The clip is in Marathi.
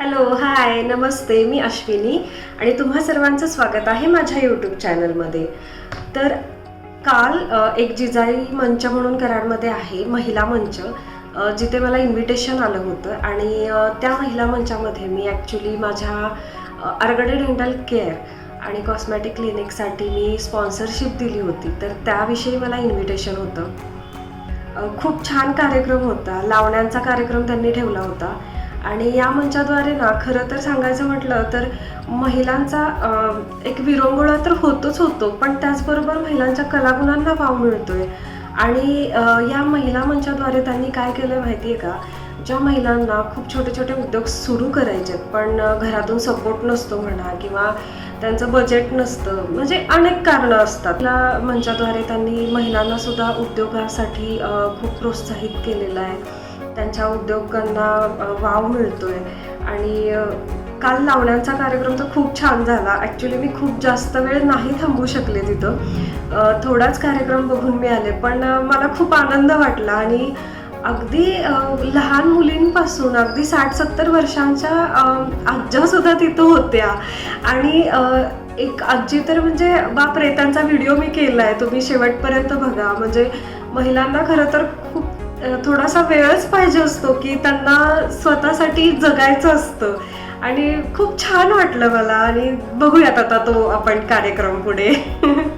हॅलो हाय नमस्ते मी अश्विनी आणि तुम्हा सर्वांचं स्वागत आहे माझ्या यूट्यूब चॅनलमध्ये तर काल एक जिजाई मंच म्हणून कराडमध्ये आहे महिला मंच जिथे मला इन्व्हिटेशन आलं होतं आणि त्या महिला मंचामध्ये मी ॲक्च्युली माझ्या अ, डेंटल केअर आणि कॉस्मॅटिक क्लिनिकसाठी मी स्पॉन्सरशिप दिली होती. तर त्याविषयी मला इन्व्हिटेशन होतं. खूप छान कार्यक्रम होता. लावण्यांचा कार्यक्रम त्यांनी ठेवला होता. आणि या मंचाद्वारे ना खरं तर सांगायचं म्हटलं तर महिलांचा एक विरंगुळा तर होतोच होतो पण त्याचबरोबर महिलांच्या कलागुणांना वाव मिळतोय. आणि या महिला मंचाद्वारे त्यांनी काय केलं माहिती आहे का? ज्या महिलांना खूप छोटे छोटे उद्योग सुरू करायचे पण घरातून सपोर्ट नसतो म्हणा किंवा त्यांचं बजेट नसतं म्हणजे अनेक कारणं असतात. त्या मंचाद्वारे त्यांनी महिलांना सुद्धा उद्योगासाठी खूप प्रोत्साहित केलेलं आहे. त्यांच्या उद्योगांना वाव वाव मिळतोय. आणि काल लावण्यांचा कार्यक्रम तर खूप छान झाला. ॲक्च्युली मी खूप जास्त वेळ नाही थांबू शकले तिथं. थोडाच कार्यक्रम बघून मी आले पण मला खूप आनंद वाटला आणि अगदी लहान मुलींपासून अगदी साठ सत्तर वर्षांच्या आज्ज्यासुद्धा आज्यासुद्धा तिथं होत्या. आणि एक आजी तर म्हणजे बाप त्यांचा व्हिडिओ मी केला आहे तुम्ही शेवटपर्यंत बघा. म्हणजे महिलांना खरं तर खूप थोडासा वेळच पाहिजे असतो की त्यांना स्वतःसाठी जगायचं असतं. आणि खूप छान वाटलं मला आणि बघूयात आता तो आपण कार्यक्रम पुढे.